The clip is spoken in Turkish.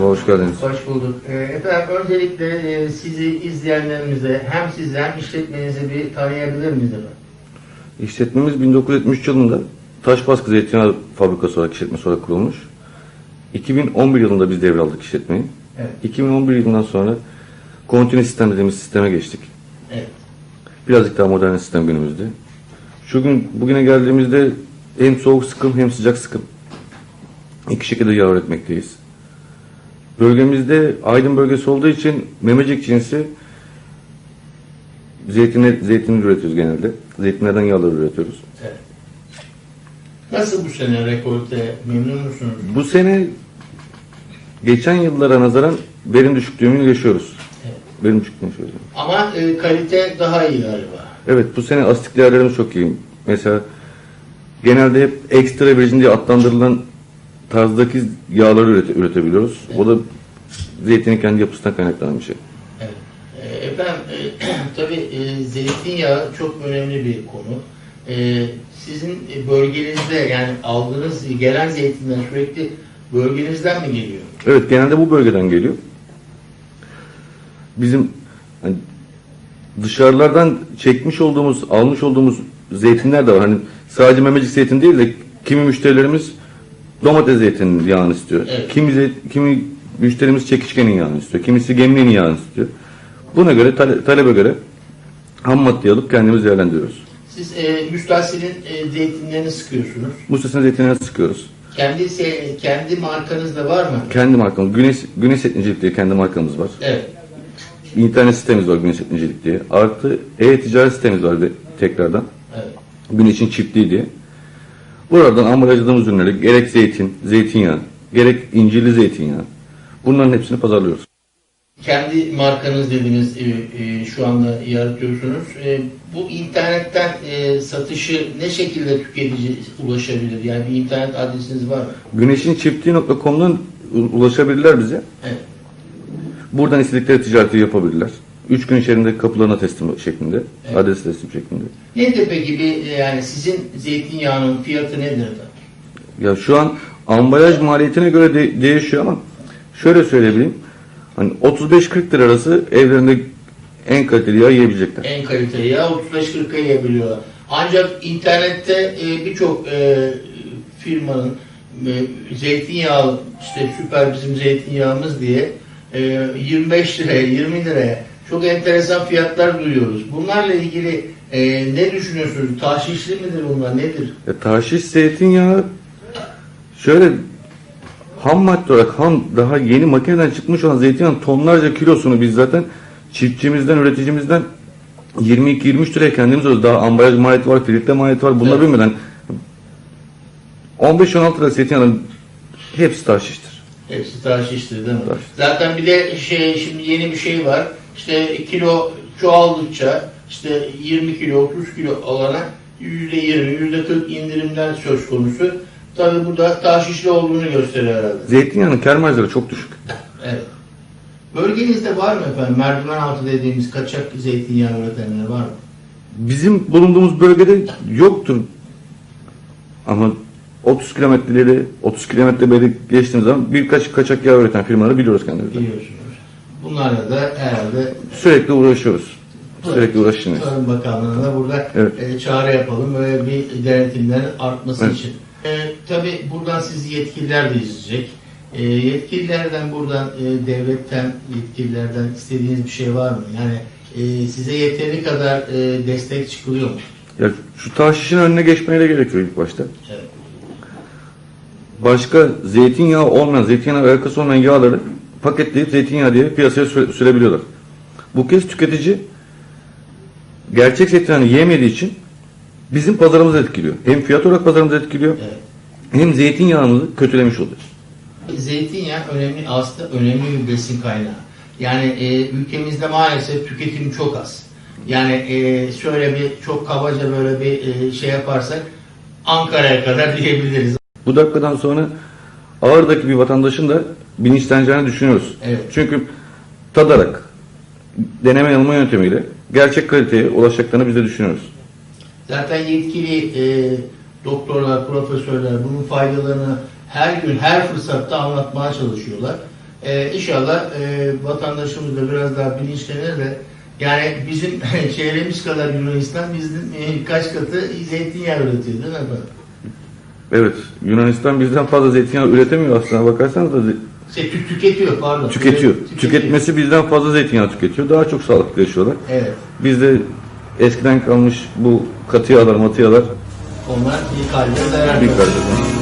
Hoş geldiniz. Hoş bulduk. Ee, efendim öncelikle e, sizi izleyenlerimize hem sizi hem işletmenizi bir tanıyabilir miyiz efendim? İşletmemiz 1973 yılında taş baskı zeytinyağı fabrikası olarak işletmesi olarak kurulmuş. 2011 yılında biz devraldık işletmeyi. Evet. 2011 yılından sonra kontine sistem dediğimiz sisteme geçtik. Evet. Birazcık daha modern sistem günümüzde. Şu gün bugüne geldiğimizde hem soğuk sıkım hem sıcak sıkım iki şekilde yağ üretmekteyiz. Bölgemizde Aydın bölgesi olduğu için memecik cinsi zeytini, zeytin üretiyoruz genelde. Zeytinlerden yağlar üretiyoruz. evet. Nasıl bu sene rekolte memnun musunuz? Bu sene geçen yıllara nazaran verim düşüklüğünü yaşıyoruz. Evet. Verim düşüklüğünü yaşıyoruz. Ama e, kalite daha iyi galiba. Evet bu sene asitlik değerlerimiz çok iyi. Mesela genelde hep ekstra virgin diye adlandırılan tarzdaki yağları ürete- üretebiliyoruz. O da zeytinin kendi yapısından kaynaklanan bir şey. Evet. E, efendim e, tabii e, zeytinyağı çok önemli bir konu. E, sizin e, bölgenizde yani aldığınız gelen zeytinler sürekli bölgenizden mi geliyor? Evet genelde bu bölgeden geliyor. Bizim hani dışarılardan çekmiş olduğumuz, almış olduğumuz zeytinler de var. Hani sadece memecik zeytin değil de kimi müşterilerimiz domates zeytinin yağını istiyor. Evet. Kimi kimi müşterimiz çekişkenin yağını istiyor. Kimisi gemliğin yağını istiyor. Buna göre tale- talebe göre ham maddeyi alıp kendimiz değerlendiriyoruz. Siz e, müstahsilin e, zeytinlerini sıkıyorsunuz. Bu sesine zeytinleri sıkıyoruz. Kendi se- kendi markanız da var mı? Kendi markamız, Güneş, Güneş Etnicilik diye kendi markamız var. Evet. İnternet sitemiz var Güneş Etnicilik diye. Artı e-ticaret sitemiz var bir- tekrardan. Evet. Güneşin çiftliği diye. Buradan ambalajladığımız ürünleri gerek zeytin, zeytinyağı, gerek incirli zeytinyağı bunların hepsini pazarlıyoruz. Kendi markanız dediniz e, e, şu anda yaratıyorsunuz. E, bu internetten e, satışı ne şekilde tüketici ulaşabilir? Yani bir internet adresiniz var mı? Güneşin çiftliği.com'dan u- ulaşabilirler bize. Evet. Buradan istedikleri ticareti yapabilirler. Üç gün içerisinde kapılarına teslim şeklinde, Evet. adres teslim şeklinde. Nedir peki bir yani sizin zeytinyağının fiyatı nedir efendim? Ya şu an ambalaj maliyetine göre de- değişiyor ama şöyle söyleyebileyim. Hani 35-40 lira arası evlerinde en kaliteli yağ yiyebilecekler. En kaliteli yağ 35-40'a yiyebiliyorlar. Ancak internette e, birçok e, firmanın e, zeytinyağı işte süper bizim zeytinyağımız diye e, 25 liraya 20 liraya çok enteresan fiyatlar duyuyoruz. Bunlarla ilgili e, ne düşünüyorsunuz? Taşişli midir bunlar? Nedir? Ya taşiş zeytinyağı şöyle ham madde olarak ham daha yeni makineden çıkmış olan zeytinyağının tonlarca kilosunu biz zaten çiftçimizden, üreticimizden 22-23 liraya kendimiz alıyoruz. Daha ambalaj maliyeti var, filtre maliyeti var. Bunları Evet. bilmeden 15-16 lira zeytinyağının hepsi taşiştir. Hepsi taşiştir değil mi? Taşiş. Zaten bir de şey şimdi yeni bir şey var. İşte kilo çoğaldıkça işte 20 kilo 30 kilo alana %20 %40 indirimler söz konusu. Tabi burada taşişli olduğunu gösteriyor herhalde. Zeytinyağının kar marjları çok düşük. Evet. Bölgenizde var mı efendim merdiven altı dediğimiz kaçak zeytinyağı üretenler var mı? Bizim bulunduğumuz bölgede yoktur. Ama 30 kilometreleri, 30 kilometre beri geçtiğimiz zaman birkaç kaçak yağ üreten firmaları biliyoruz kendimizde. Biliyorsunuz. Bunlarla da herhalde Sürekli uğraşıyoruz. Sürekli uğraşıyoruz. Tarım Bakanlığı'na burada Evet. e, çağrı yapalım böyle bir denetimlerin artması Evet. için. E, tabii buradan sizi yetkililer de izleyecek. E, yetkililerden buradan e, devletten yetkililerden istediğiniz bir şey var mı? Yani e, size yeteri kadar e, destek çıkılıyor mu? Ya şu taşişin önüne geçmeye de gerekiyor ilk başta. Evet. Başka zeytinyağı olmayan, zeytinyağı alakası olmayan yağları paketleyip zeytinyağı diye piyasaya süre- sürebiliyorlar. Bu kez tüketici gerçek zeytinyağını yiyemediği için bizim pazarımızı etkiliyor. Hem fiyat olarak pazarımızı etkiliyor Evet. hem zeytinyağımızı kötülemiş oluyor. Zeytinyağı önemli aslında önemli bir besin kaynağı. Yani e, ülkemizde maalesef tüketim çok az. Yani e, şöyle bir çok kabaca böyle bir e, şey yaparsak Ankara'ya kadar diyebiliriz. Bu dakikadan sonra Ağrı'daki bir vatandaşın da bilinçleneceğini düşünüyoruz. Evet. Çünkü tadarak, deneme yanılma yöntemiyle gerçek kaliteye ulaşacaklarını biz de düşünüyoruz. Zaten yetkili e, doktorlar, profesörler bunun faydalarını her gün, her fırsatta anlatmaya çalışıyorlar. E, inşallah e, vatandaşımız da biraz daha bilinçlenir de yani bizim çevremiz kadar Yunanistan bizim e, kaç katı zeytinyağı üretiyor değil mi efendim? Evet, Yunanistan bizden fazla zeytinyağı üretemiyor aslında bakarsanız da Şey, tü- tüketiyor pardon. tüketiyor. Tüketiyor. Tüketmesi bizden fazla zeytinyağı tüketiyor. Daha çok sağlıklı yaşıyorlar. Evet. Bizde eskiden kalmış bu katı yağlar, matı yağlar Onlar bir kalbe zarar bir kardeşim.